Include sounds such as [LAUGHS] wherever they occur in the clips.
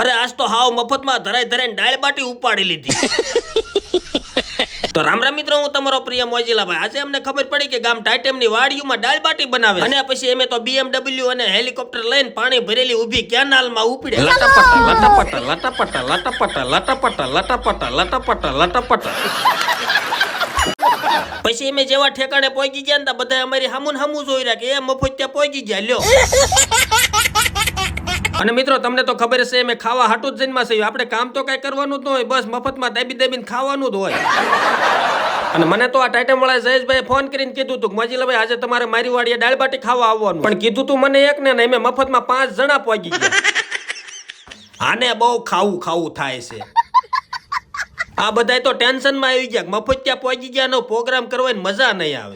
અરે આજ તો હાવ મફતમાં ધરાઈ ધરાઈને ડાળ બાટી ઉપાડી લીધી. તો રામ રામ મિત્રો હું તમારો પ્રિય મોજીલા ભાઈ આજે અમને ખબર પડી કે ગામ ટાઇટેમની વાડીઓમાં દાળ બાટી બનાવે અને પછી એમે તો બીએમડબલ્યુ અને હેલિકોપ્ટર લઈને પાણી ભરેલી ઊભી કેનાલમાં ઉપડે લટાપટા લટાપટા લટાપટા લટાપટા લટાપટા લટાપટા લટાપટા લટાપટા. પછી અમે જેવા ઠેકાણે પહોંચી ગયા ને તો બધા અમારી હામુન હામુ જોઈ રહ્યા કે એ મફત ત્યાં પહોંચી ગયા લ્યો. અને મિત્રો, તમને તો ખબર છે, મેં ખાવા હાટું જ જન્મા છે આપણે કામ તો કઈ કરવાનું જ ન હોય, બસ મફતમાં દાબી દાબીને ખાવાનું જ હોય. અને મને તો આ ટાઈટમ વાળા જયેશભાઈ ફોન કરીને કીધું હતું મજીલાભાઈ, આજે તમારે મારી વાડીએ દાળ બાટી ખાવા આવવાનું. પણ કીધું તું મને એક ને મેં મફતમાં પાંચ જણા પહોંચી ગયા. આને બહુ ખાવું ખાવું થાય છે. આ બધાય તો ટેન્શનમાં આવી ગયા મફત ત્યાં પહોંચી ગયા નો, પ્રોગ્રામ કરવાની મજા નહીં આવે.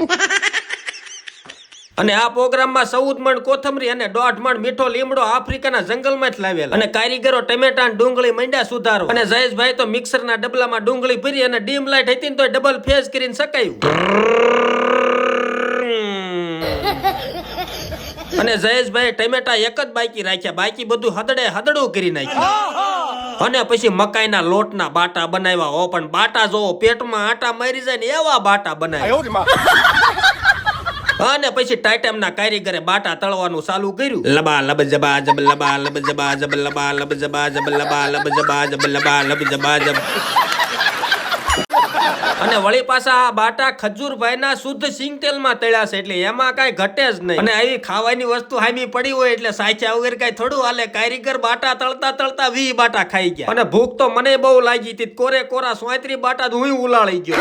અને આ પ્રોગ્રામમાં ચૌદ મણ કોથમરી અને દોઢ મણ મીઠો લીમડો આફ્રિકાના જંગલમાં જ લાવેલા. અને કારીગરો ટમેટા અને ડુંગળી મંડ્યા સુધારો. અને જયેશભાઈ તો મિક્સરના ડબલામાં ડુંગળી ભરી અને ડીમ લાઈટ હતી ને તો ડબલ ફેસ કરીને સકાયું [LAUGHS] અને જયેશભાઈ ટમેટા એક જ બાકી રાખ્યા. બાકી બધું હદડે હદડું કરી નાખ્યું. અને પછી મકાઈના લોટના બાટા બનાવ્યા. હો પણ બાટા જોવો પેટમાં આટા મારી જાય ને એવા બાટા બનાવ્યા. અને પછી ટાઈટમના કારીગરે બાટા તળવાનું ચાલુ કર્યું. લબા લબ જબા જબ લબા લબ જબા જબ લબા લબ જબા જબ લબા લબ જબા જબ લબા લબ જબા જબ. અને વળી પાછા આ બાટા ખજૂરભાઈના શુદ્ધ સિંગ તેલમાં તળ્યા છે એટલે એમાં કાંઈ ઘટે જ નહીં. અને આવી ખાવાની વસ્તુ હામી પડી હોય એટલે સાચા વગર કાંઈ થોડું હાલે. કારીગર બાટા તળતા તળતા વી બાટા ખાઈ ગયા. અને ભૂખ તો મને બહુ લાગી હતી કોરે કોરા સોયત્રી બાટા હું ઉલાળી ગયો.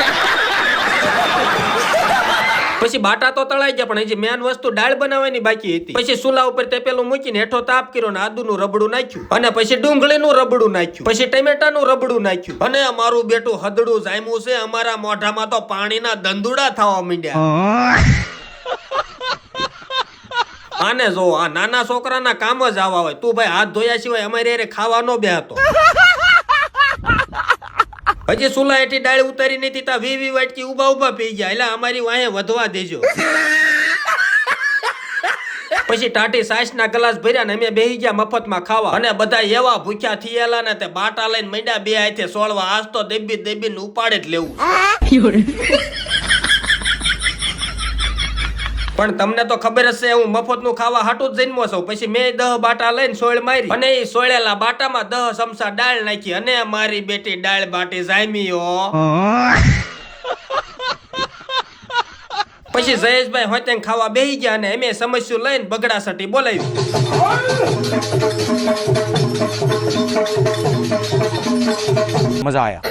પછી બાટા તો તળાઈ ગયા પણ હજી મેન વસ્તુ દાળ બનાવવાની બાકી હતી. પછી સુલા ઉપર તેપેલું મૂકીને હેઠો તાપ કર્યો ને આદુનું રબડું નાખ્યું. અને પછી ડુંગળી નું રબડું નાખ્યું. પછી ટમેટાનું રબડું નાખ્યું. અને અમારું બેટું હદડું જામ્યું છે અમારા મોઢામાં તો પાણીના દંદુડા થવા માંડ્યા. આને જો આ નાના છોકરાના કામ જ આવા હોય તું ભાઈ હાથ ધોયા સિવાય અમારે ખાવાનો ખાવા નો બેહતો [LAUGHS] હજી સુલા હેઠી ડાળ ઉતારી નથી, તા વી વી વાટકી ઊભા ઊભા પી ગયા. એટલે અમારી વાહે વધવા દેજો. પછી ટાટી સાસ ના ગ્લાસ ભર્યા ને અમે બેહી ગયા મફતમાં ખાવા. અને બધા એવા ભૂખ્યા થયેલા ને તે બાટા લઈને મંડ્યા બે હાથે સોળવા. આજ તો દેબી દેબી ઉપાડે જ લેવું. [LAUGHS] પણ તમને તો ખબર જ છે હું મફતનું ખાવા હાટું જ જન્મો છું. પછી મેં દહ બાટા લઈને સોળ મારી. અને એ સોળેલા બાટામાં દહ ચમચા દાળ નાખી. અને મારી બેટી દાળ બાટી જામી હો. [LAUGHS] પછી જયેશભાઈ હોતે ખાવા બેહી ગયા અને એમે સમસ્યું લઈને બગડા સટી બોલાવી મજા આયા.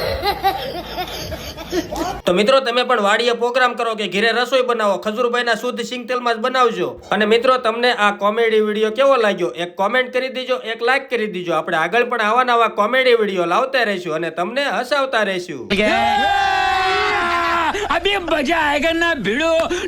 તો મિત્રો, તમે પણ વાડીએ પ્રોગ્રામ કરો કે ઘરે રસોઈ બનાવો, ખજૂરભાઈના શુદ્ધ સિંગતેલમાં જ બનાવજો. અને મિત્રો, તમને આ કોમેડી વીડિયો કેવો લાગ્યો? એક કોમેન્ટ કરી દેજો, એક લાઈક કરી દેજો. આપણે આગળ પણ આવા નવા કોમેડી વીડિયો લાવતા રહીશું અને તમને હસાવતા રહીશું. અભી મજા આયગા ના ભીડો?